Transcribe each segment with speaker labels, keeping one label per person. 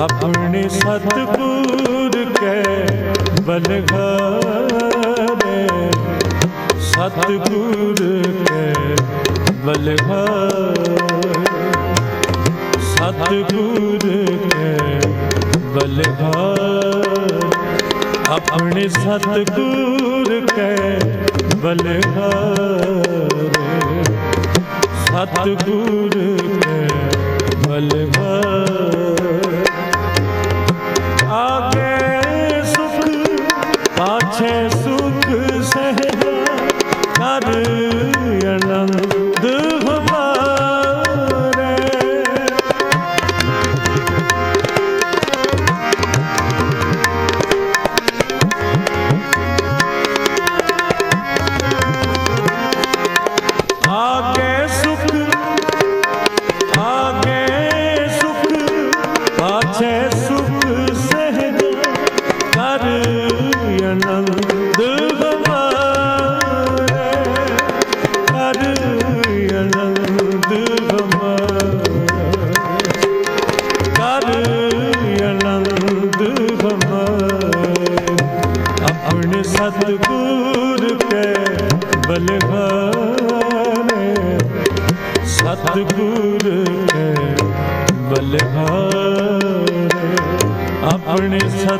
Speaker 1: ਆਪਣੇ ਸਤਪੁਰ ਕੈ ਬਲਹਾਰੇ। ਸਤਪੁਰ ਕੈ ਬਲਹਾਰੇ। ਸਤਪੁਰ ਕੈ ਬਲਹਾਰੇ। ਆਪਣੇ ਸਤਗੁਰ ਕੈ ਬਲਹਾਰੇ। ਸਤਗੁਰ ਕੈ ਬਲਹਾਰੇ।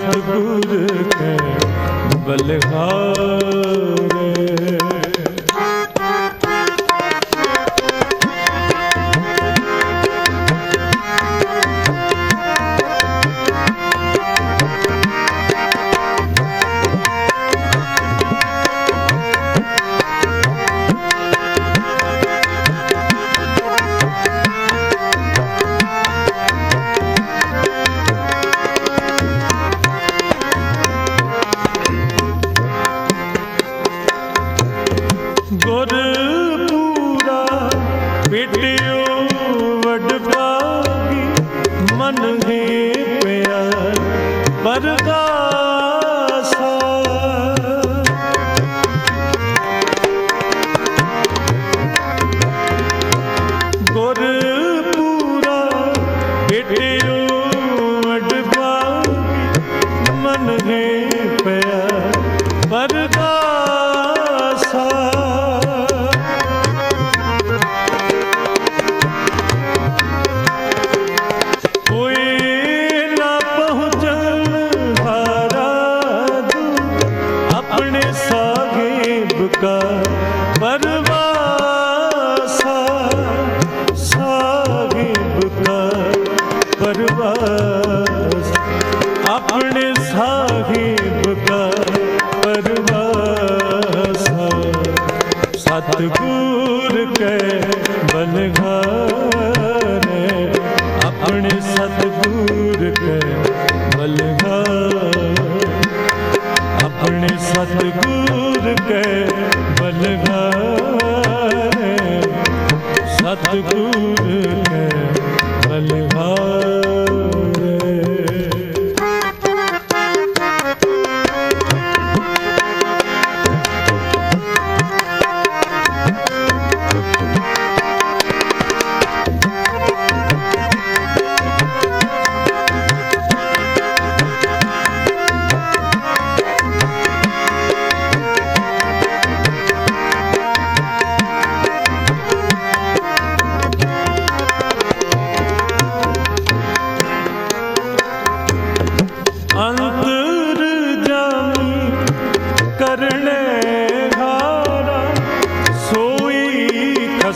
Speaker 1: ਸਤਿਗੁਰ ਕੈ ਬਲਹਾਰ।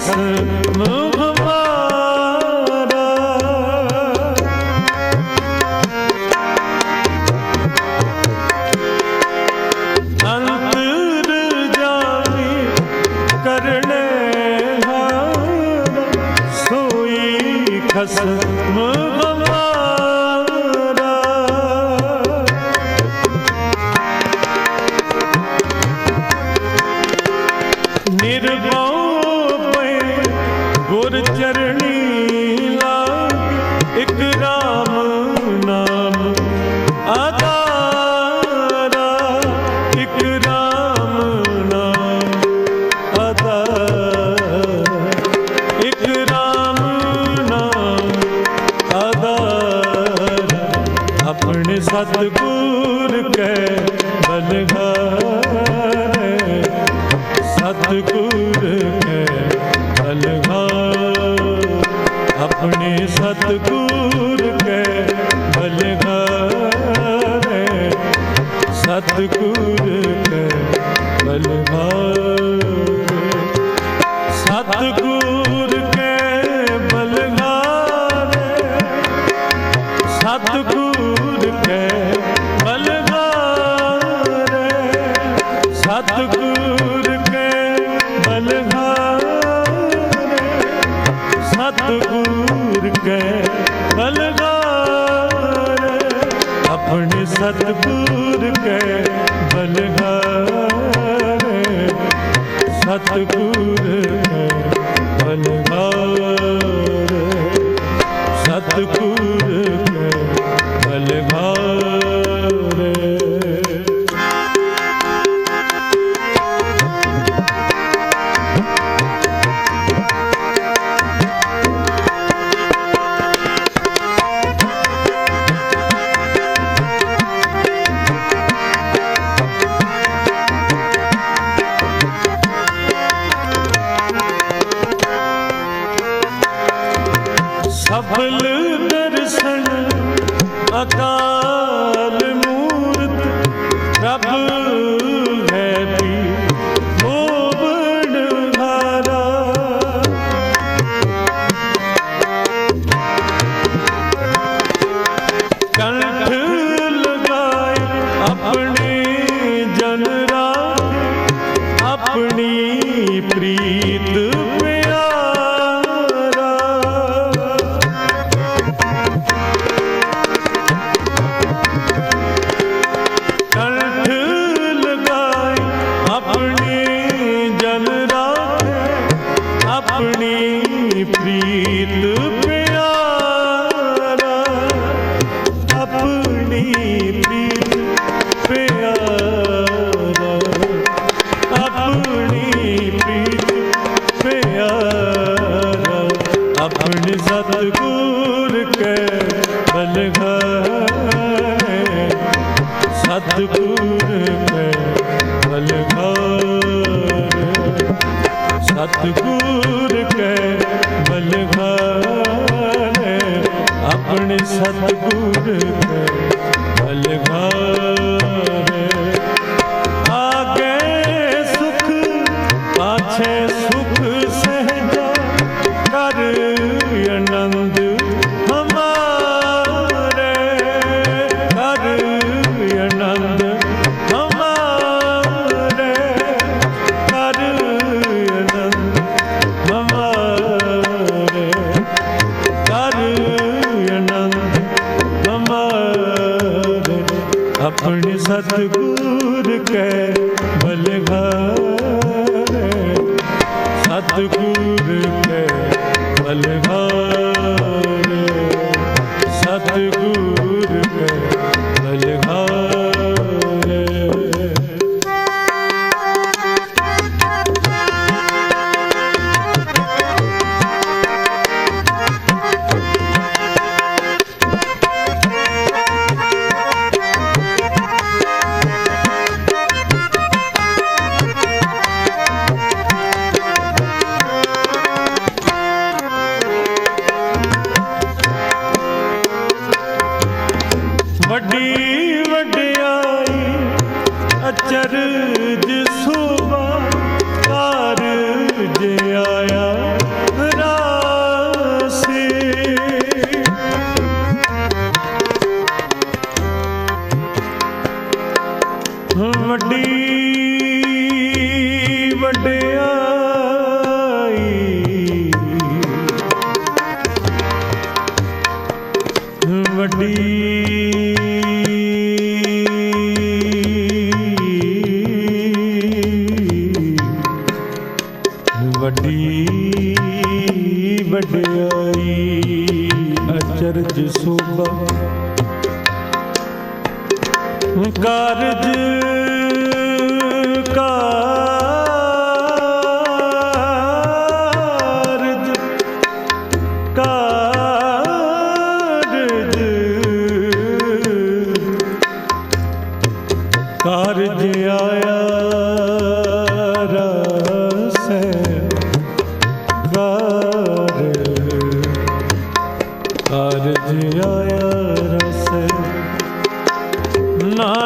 Speaker 1: ਸਰਬ ਹਮਾਰਾ ਅੰਤਰ ਜਾਮੀ ਕਰਨੇ ਹਾਰ। ਸੋਈ ਖਸਮ ਆਪਣੇ ਸਤਿਗੁਰ ਕੈ ਬਲਹਾਰੇ ਸਤਿਗੁਰ ਕੈ ਬਲਹਾਰੇ ਆਪਣੇ ਸਤਿਗੁਰ ਕੈ ਬਲਹਾਰੇ ਸਤਿਗੁਰ ਆਪਣੇ ਸਤਿਗੁਰ ਕੈ ਬਲਹਾਰੇ ਸਤਪੁਰ ਕੈ ਬਲਹਾਰੇ ਸਤਿਗੁਰ ਆਪਣੇ ਸਤਿਗੁਰ ਕੈ ਬਲਘਾਰੇ ਸਤਿਗੁਰ ਕੈ ਬਲਘਾਰੇ ਸਤਿਗੁਰ ਕੈ ਬਲਘਾਰੇ ਆਪਣੇ ਸਤਿਗੁਰ ਕੈ ਬਲਘਾਰੇ ਆਪਣੇ ਸਤਿਗੁਰ ਕੈ ਬਲਘਾਰੇ ਸਤਿਗੁਰ ਕੈ ਬਲਘਾਰੇ ਚਰਜ ਸੋਭਾ ਕਾਰਜ ਆਇਆ ਰਾਸੇ। ਵੱਡੀ ਵਡਿਆਈ। ਵੱਡੀ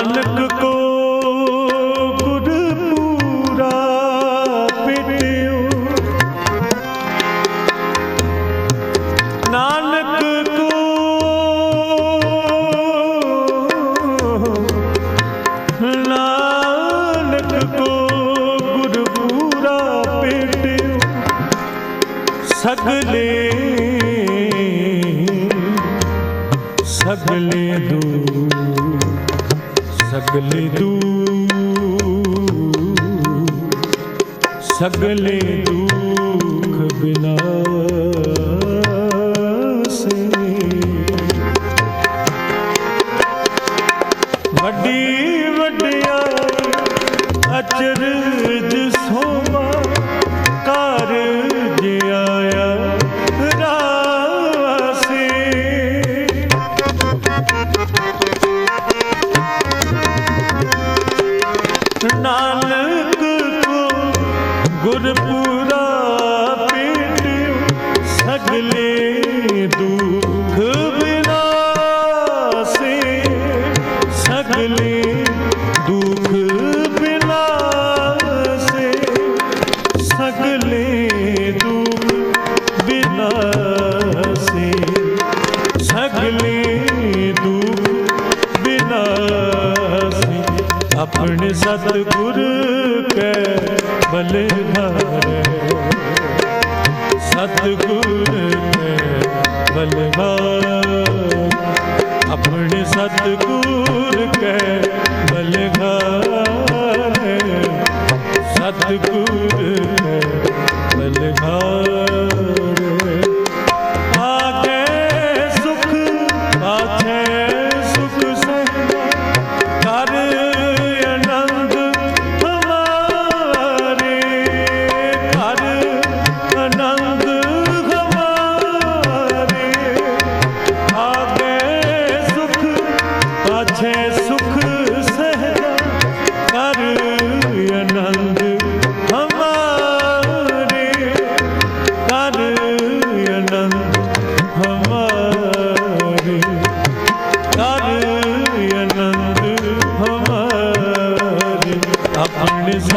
Speaker 1: ਨਾਨਕ ਕੋ ਗੁਰ ਪੂਰਾ ਪਿਟਿਓ ਨਾਨਕ ਕੋ ਨਾਨਕ ਕੋ ਗੁਰ ਪੂਰਾ ਪਿਟਿਓ ਸਗਲੇ ਸਗਲੇ ਦੂ ਸਗਲੇ ਦੂ ਸਗਲੇ ਦੁਖ ਬਿਨਾਸੇ ਸਗਲੇ ਦੁਖ ਬਿਨਾਸੇ ਸਗਲੇ ਦੁਖ ਬਿਨਾਸੇ ਸਗਲੇ ਦੁਖ ਬਿਨਾਸੀ ਆਪਣੇ ਸਤਿਗੁਰ ਕੈ ਬਲਿਹਾਰੇ ਸਤਿਗੁਰ ਕੈ ਬਲਿਹਾਰੇ ਆਪਣੇ ਸਤਿਗੁਰ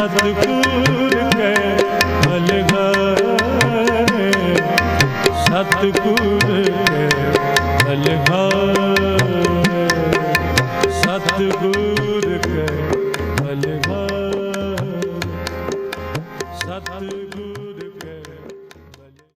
Speaker 1: ਆਪਣੇ